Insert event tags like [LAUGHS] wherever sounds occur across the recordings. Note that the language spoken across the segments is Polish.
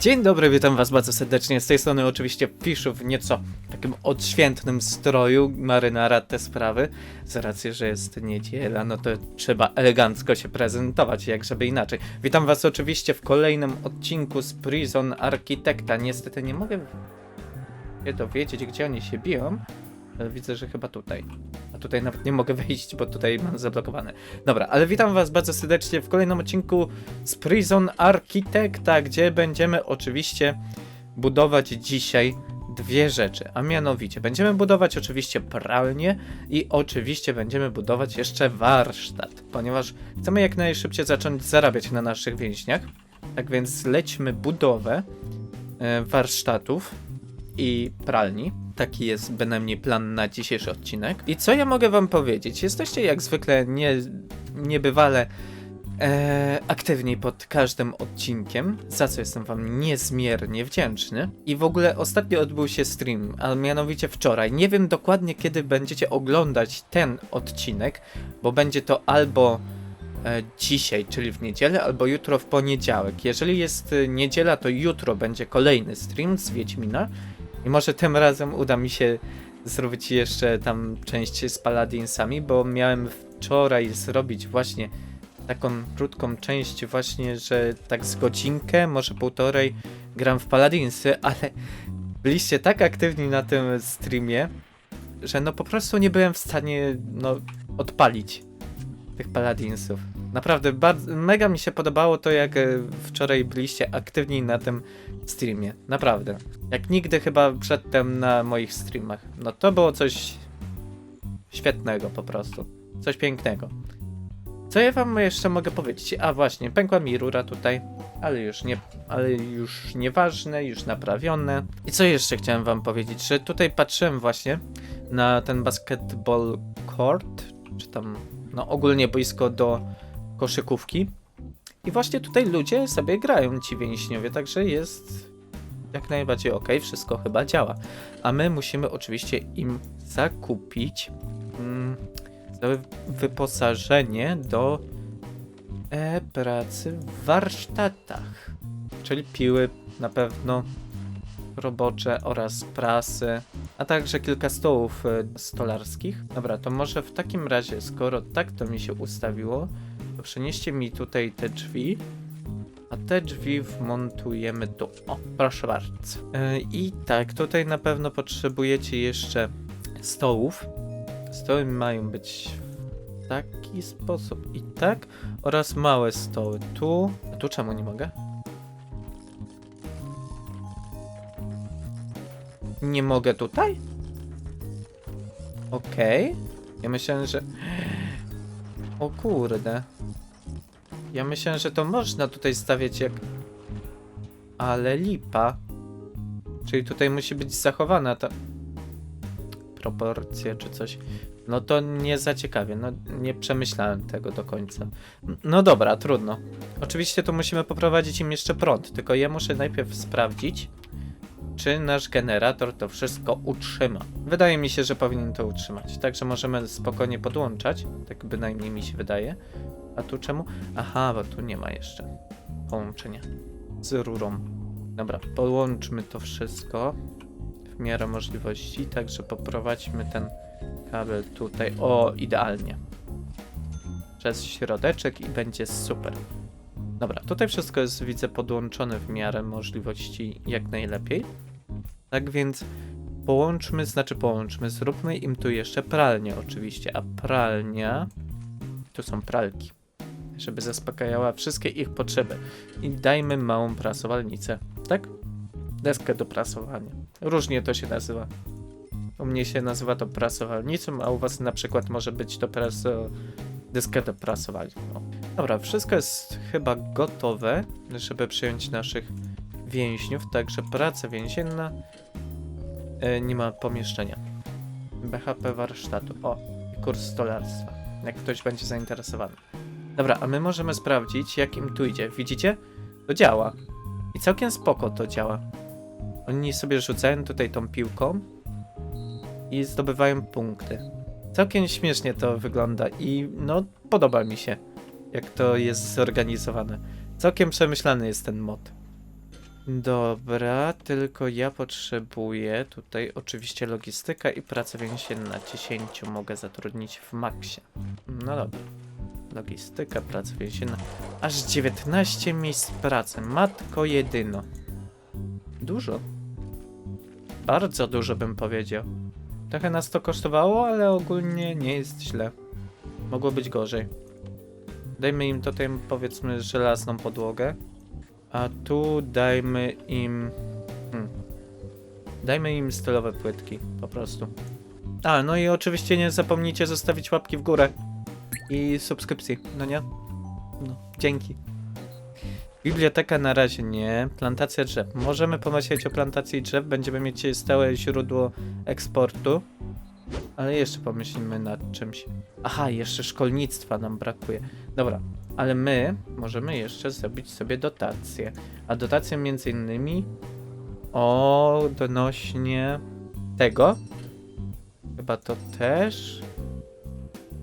Dzień dobry, witam was bardzo serdecznie. Z tej strony oczywiście Fiszu w nieco takim odświętnym stroju marynara te sprawy. Z racji, że jest niedziela, no to trzeba elegancko się prezentować, jak żeby inaczej. Witam was oczywiście w kolejnym odcinku z Prison Architecta. Niestety nie mogę się dowiedzieć, gdzie oni się biją, ale widzę, że chyba tutaj. Tutaj nawet nie mogę [LAUGHS] wejść, bo tutaj mam zablokowane. Dobra, ale witam was bardzo serdecznie w kolejnym odcinku z Prison Architecta, gdzie będziemy oczywiście budować dzisiaj dwie rzeczy, a mianowicie będziemy budować oczywiście pralnię i oczywiście będziemy budować jeszcze warsztat, ponieważ chcemy jak najszybciej zacząć zarabiać na naszych więźniach. Tak więc lećmy budowę e, warsztatów i pralni. Taki jest bynajmniej plan na dzisiejszy odcinek. I co ja mogę wam powiedzieć? Jesteście jak zwykle nie, niebywale e, aktywni pod każdym odcinkiem, za co jestem wam niezmiernie wdzięczny. I w ogóle ostatnio odbył się stream, a mianowicie wczoraj. Nie wiem dokładnie kiedy będziecie oglądać ten odcinek, bo będzie to albo e, dzisiaj, czyli w niedzielę, albo jutro w poniedziałek. Jeżeli jest e, niedziela, to jutro będzie kolejny stream z Wiedźmina. I może tym razem uda mi się zrobić jeszcze tam część z Paladinsami, bo miałem wczoraj zrobić właśnie taką krótką część właśnie, że tak z godzinkę, może półtorej gram w Paladinsy, [LAUGHS] ale byliście tak aktywni na tym streamie, że no po prostu nie byłem w stanie no odpalić tych Paladinsów. Naprawdę, bardzo, mega mi się podobało to, jak e, wczoraj byliście aktywni na tym streamie. Naprawdę. Jak nigdy chyba przedtem na moich streamach. No to było coś świetnego po prostu. Coś pięknego. Co ja wam jeszcze mogę powiedzieć? A właśnie, pękła mi rura tutaj, ale już nie, ale już nieważne, już naprawione. I co jeszcze chciałem wam powiedzieć, że tutaj patrzyłem właśnie na ten basketball court, czy tam, no ogólnie boisko do koszykówki. I właśnie tutaj ludzie sobie grają, ci więźniowie, także jest jak najbardziej ok, wszystko chyba działa. A my musimy oczywiście im zakupić mm, całe wyposażenie do e, pracy w warsztatach. Czyli piły na pewno robocze oraz prasy, a także kilka stołów e, stolarskich. Dobra, to może w takim razie, skoro tak to mi się ustawiło, przenieście mi tutaj te drzwi, a te drzwi wmontujemy tu. O, proszę bardzo. E, I tak, tutaj na pewno potrzebujecie jeszcze stołów. Stoły mają być w taki sposób i tak, oraz małe stoły tu. A tu czemu nie mogę? Nie mogę tutaj? Okej. Ja myślałem, że... O kurde. Ja myślałem, że to można tutaj stawiać jak... Ale lipa. Czyli tutaj musi być zachowana ta... Proporcja czy coś. No to nie za ciekawie, no nie przemyślałem tego do końca. No dobra, trudno. Oczywiście tu musimy poprowadzić im jeszcze prąd, tylko ja muszę najpierw sprawdzić, czy nasz generator to wszystko utrzyma. Wydaje mi się, że powinien to utrzymać, także możemy spokojnie podłączać, tak bynajmniej mi się wydaje. A tu czemu? Aha, bo tu nie ma jeszcze połączenia z rurą. Dobra, połączmy to wszystko w miarę możliwości, także poprowadźmy ten kabel tutaj. O, idealnie. Przez środeczek i będzie super. Dobra, tutaj wszystko jest, widzę, podłączone w miarę możliwości jak najlepiej. Tak więc połączmy, znaczy połączmy, zróbmy im tu jeszcze pralnię oczywiście, a pralnia... Tu są pralki, żeby zaspokajała wszystkie ich potrzeby. I dajmy małą prasowalnicę, tak? Deskę do prasowania. Różnie to się nazywa. U mnie się nazywa to prasowalnicą, a u was na przykład może być to praso... do prasowania. Dobra, wszystko jest chyba gotowe, żeby przyjąć naszych więźniów, także praca więzienna nie ma pomieszczenia. BHP warsztatu. O, kurs stolarstwa. Jak ktoś będzie zainteresowany. Dobra, a my możemy sprawdzić, jak im tu idzie. Widzicie? To działa. I całkiem spoko to działa. Oni sobie rzucają tutaj tą piłką i zdobywają punkty. Całkiem śmiesznie to wygląda i no podoba mi się, jak to jest zorganizowane. Całkiem przemyślany jest ten mod. Dobra, tylko ja potrzebuję tutaj oczywiście logistyka i pracę więzienna. 10 mogę zatrudnić w maksie. No dobra. Logistyka, praca więzienna. Aż 19 miejsc pracy. Matko jedyno. Dużo. Bardzo dużo bym powiedział. Trochę nas to kosztowało, ale ogólnie nie jest źle. Mogło być gorzej. Dajmy im tutaj powiedzmy żelazną podłogę. A tu dajmy im. Hmm. Dajmy im stylowe płytki, po prostu. A, no i oczywiście nie zapomnijcie zostawić łapki w górę. I subskrypcji, no nie? No, dzięki. Biblioteka na razie nie. Plantacja drzew. Możemy pomyśleć o plantacji drzew. Będziemy mieć stałe źródło eksportu. Ale jeszcze pomyślimy nad czymś. Aha, jeszcze szkolnictwa nam brakuje. Dobra, ale my możemy jeszcze zrobić sobie dotację. A dotację między innymi o donośnie tego. Chyba to też.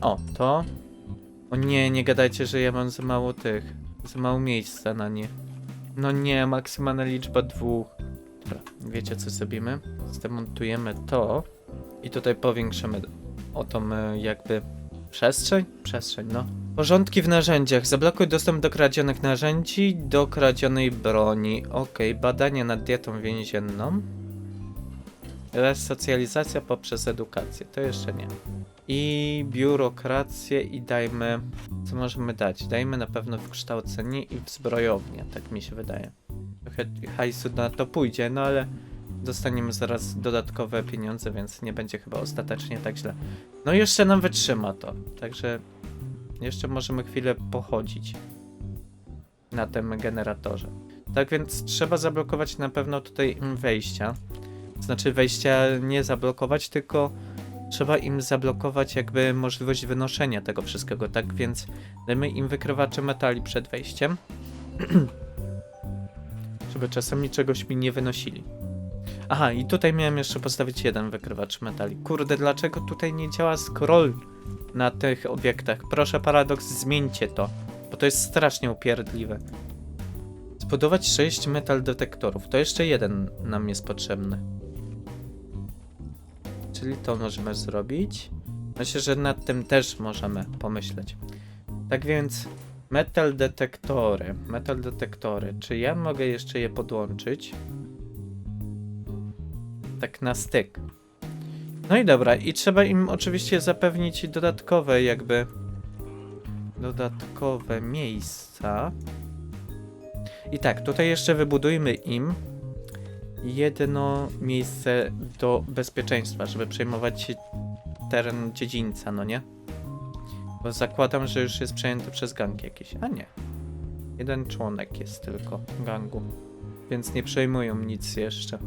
O, to. O nie, nie gadajcie, że ja mam za mało tych. Za mało miejsca na nie. No nie, maksymalna liczba dwóch. Dobra, wiecie co zrobimy? Zdemontujemy to i tutaj powiększymy o tą e, jakby przestrzeń? Przestrzeń, no. Porządki w narzędziach. Zablokuj dostęp do kradzionych narzędzi, do kradzionej broni. Okej, badania nad dietą więzienną. Resocjalizacja poprzez edukację. To jeszcze nie. I biurokrację i dajmy... Co możemy dać? Dajmy na pewno w kształcenie i w zbrojownię, tak mi się wydaje. Trochę hajsu na to pójdzie, no ale dostaniemy zaraz dodatkowe pieniądze, więc nie będzie chyba ostatecznie tak źle. No jeszcze nam wytrzyma to, także jeszcze możemy chwilę pochodzić na tym generatorze. Tak więc trzeba zablokować na pewno tutaj wejścia. Znaczy wejścia nie zablokować, tylko trzeba im zablokować jakby możliwość wynoszenia tego wszystkiego. Tak więc dajmy im wykrywacze metali przed wejściem. [CLEARS THROAT] Żeby czasami czegoś mi nie wynosili. Aha, i tutaj miałem jeszcze postawić jeden wykrywacz metali. Kurde, dlaczego tutaj nie działa scroll na tych obiektach? Proszę, Paradox, zmieńcie to, bo to jest strasznie upierdliwe. Zbudować 6 metal detektorów. To jeszcze jeden nam jest potrzebny. Czyli to możemy zrobić. Myślę, że nad tym też możemy pomyśleć. Tak więc metal detektory. Metal detektory. Czy ja mogę jeszcze je podłączyć? Tak na styk. No i dobra, i trzeba im oczywiście zapewnić dodatkowe jakby dodatkowe miejsca. I tak, tutaj jeszcze wybudujmy im jedno miejsce do bezpieczeństwa, żeby przejmować teren dziedzińca, no nie? Bo zakładam, że już jest przejęty przez gang jakiś. A nie. Jeden członek jest tylko gangu. Więc nie przejmują nic jeszcze.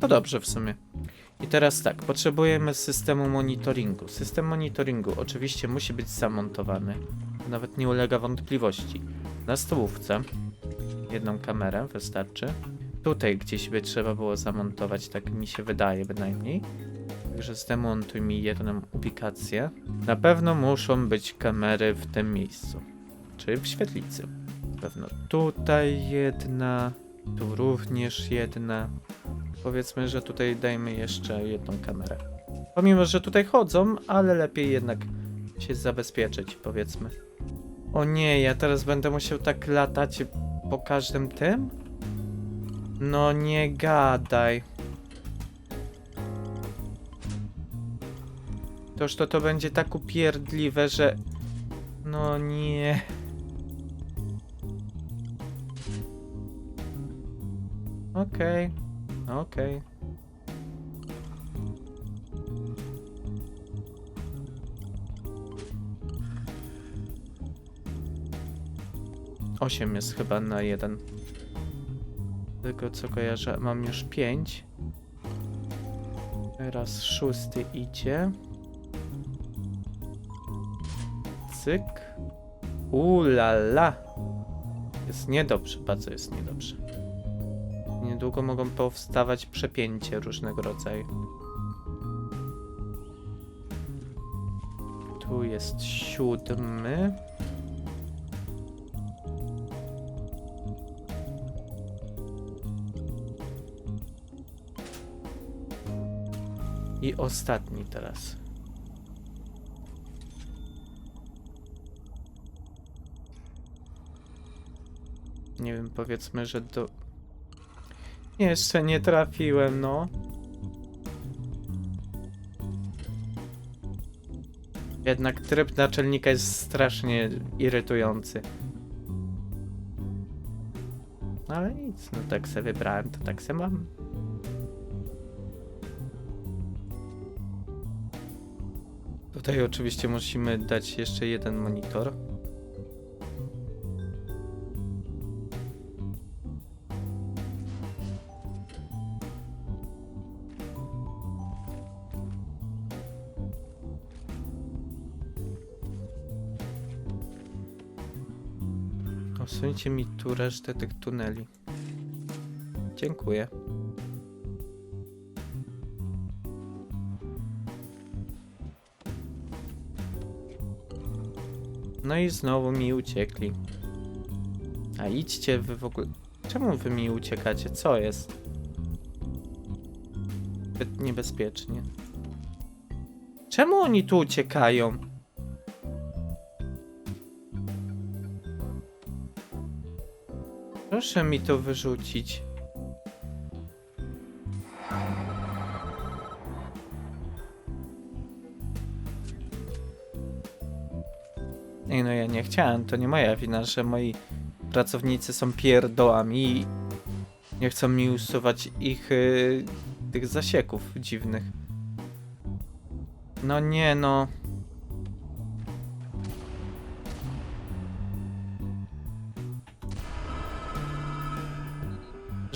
To dobrze w sumie. I teraz tak, potrzebujemy systemu monitoringu. System monitoringu oczywiście musi być zamontowany. To nawet nie ulega wątpliwości. Na stołówce jedną kamerę wystarczy. Tutaj gdzieś by trzeba było zamontować, tak mi się wydaje bynajmniej. Także zdemontuj mi jedną ubikację. Na pewno muszą być kamery w tym miejscu. Czyli w świetlicy. Na pewno tutaj jedna, tu również jedna. Powiedzmy, że tutaj dajmy jeszcze jedną kamerę. Pomimo, że tutaj chodzą, ale lepiej jednak się zabezpieczyć, powiedzmy. O nie, ja teraz będę musiał tak latać po każdym tym? No nie gadaj. Toż to to będzie tak upierdliwe, że... No nie... Okej. Okej. Osiem jest chyba na jeden. Tylko co kojarzę, mam już pięć. Teraz szósty idzie. Cyk. Ulala. Jest niedobrze, bardzo jest niedobrze. Niedługo mogą powstawać przepięcie różnego rodzaju. Tu jest siódmy. I ostatni teraz. Nie wiem, powiedzmy, że do jeszcze nie trafiłem, no. Jednak tryb naczelnika jest strasznie irytujący. No Ale nic, no tak se wybrałem, to tak se mam. Tutaj oczywiście musimy dać jeszcze jeden monitor. Usuńcie mi tu resztę tych tuneli. Dziękuję. No i znowu mi uciekli. A idźcie wy w ogóle. Czemu wy mi uciekacie? Co jest? Zbyt niebezpiecznie. Czemu oni tu uciekają? Proszę mi to wyrzucić. Ej, no ja nie chciałem, to nie moja wina, że moi pracownicy są pierdołami i nie chcą mi usuwać ich y, tych zasieków dziwnych. No nie, no.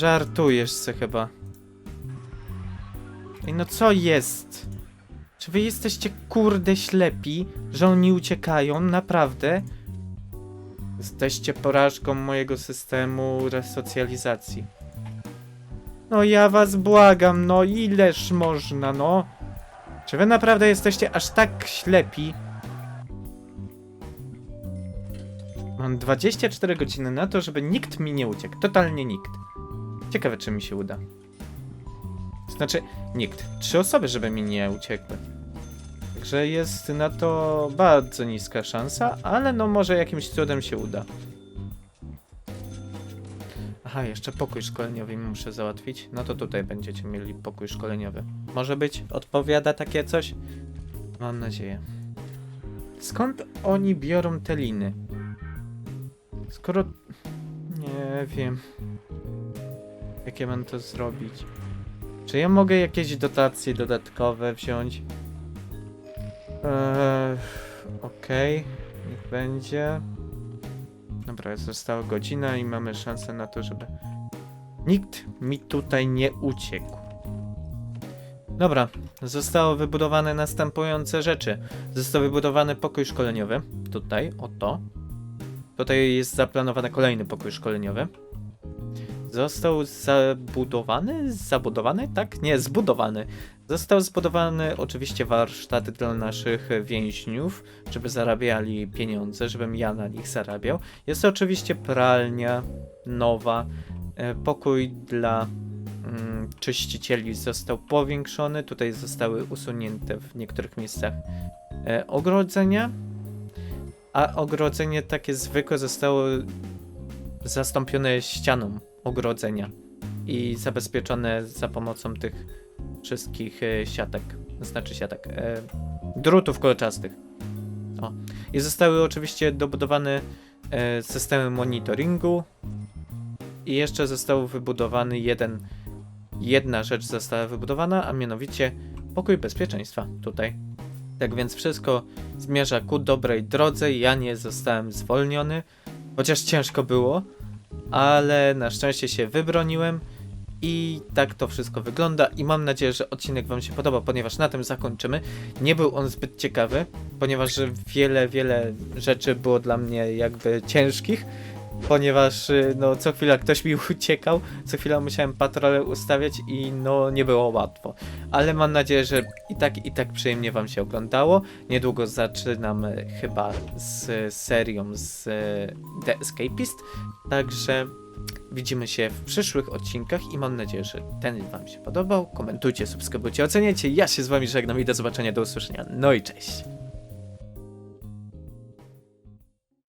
Żartujesz se chyba. Ej, no co jest? Czy wy jesteście kurde ślepi, że oni uciekają? Naprawdę? Jesteście porażką mojego systemu resocjalizacji. No ja was błagam, no ileż można, no? Czy wy naprawdę jesteście aż tak ślepi? Mam 24 godziny na to, żeby nikt mi nie uciekł. Totalnie nikt. Ciekawe, czy mi się uda. Znaczy, nikt. Trzy osoby, żeby mi nie uciekły. Także jest na to bardzo niska szansa, ale no może jakimś cudem się uda. Aha, jeszcze pokój szkoleniowy muszę załatwić. No to tutaj będziecie mieli pokój szkoleniowy. Może być? Odpowiada takie coś? Mam nadzieję. Skąd oni biorą te liny? Skoro... Nie wiem. Jak ja mam to zrobić? Czy ja mogę jakieś dotacje dodatkowe wziąć? Eee, Okej, niech będzie. Dobra, została godzina i mamy szansę na to, żeby nikt mi tutaj nie uciekł. Dobra, zostało wybudowane następujące rzeczy. Został wybudowany pokój szkoleniowy. Tutaj, oto. Tutaj jest zaplanowany kolejny pokój szkoleniowy. Został zabudowany? Zabudowany? Tak? Nie, zbudowany. Został zbudowany oczywiście warsztat dla naszych więźniów, żeby zarabiali pieniądze, żebym ja na nich zarabiał. Jest oczywiście pralnia nowa, e, pokój dla mm, czyścicieli został powiększony, tutaj zostały usunięte w niektórych miejscach e, ogrodzenia, a ogrodzenie takie zwykłe zostało zastąpione ścianą ogrodzenia i zabezpieczone za pomocą tych wszystkich e, siatek, znaczy siatek, e, drutów kolczastych. O. I zostały oczywiście dobudowane e, systemy monitoringu i jeszcze został wybudowany jeden, jedna rzecz została wybudowana, a mianowicie pokój bezpieczeństwa tutaj. Tak więc wszystko zmierza ku dobrej drodze, ja nie zostałem zwolniony, chociaż ciężko było, ale na szczęście się wybroniłem i tak to wszystko wygląda i mam nadzieję, że odcinek wam się podoba, ponieważ na tym zakończymy. Nie był on zbyt ciekawy, ponieważ wiele, wiele rzeczy było dla mnie jakby ciężkich, ponieważ y, no co chwila ktoś mi [LAUGHS] uciekał, co chwila musiałem patrole ustawiać i no nie było łatwo. Ale mam nadzieję, że i tak i tak przyjemnie wam się oglądało. Niedługo zaczynam chyba z serią z y, The Escapist, także Widzimy się w przyszłych odcinkach i mam nadzieję, że ten wam się podobał. Komentujcie, subskrybujcie, oceniajcie. Ja się z wami żegnam i do zobaczenia, do usłyszenia. No i cześć.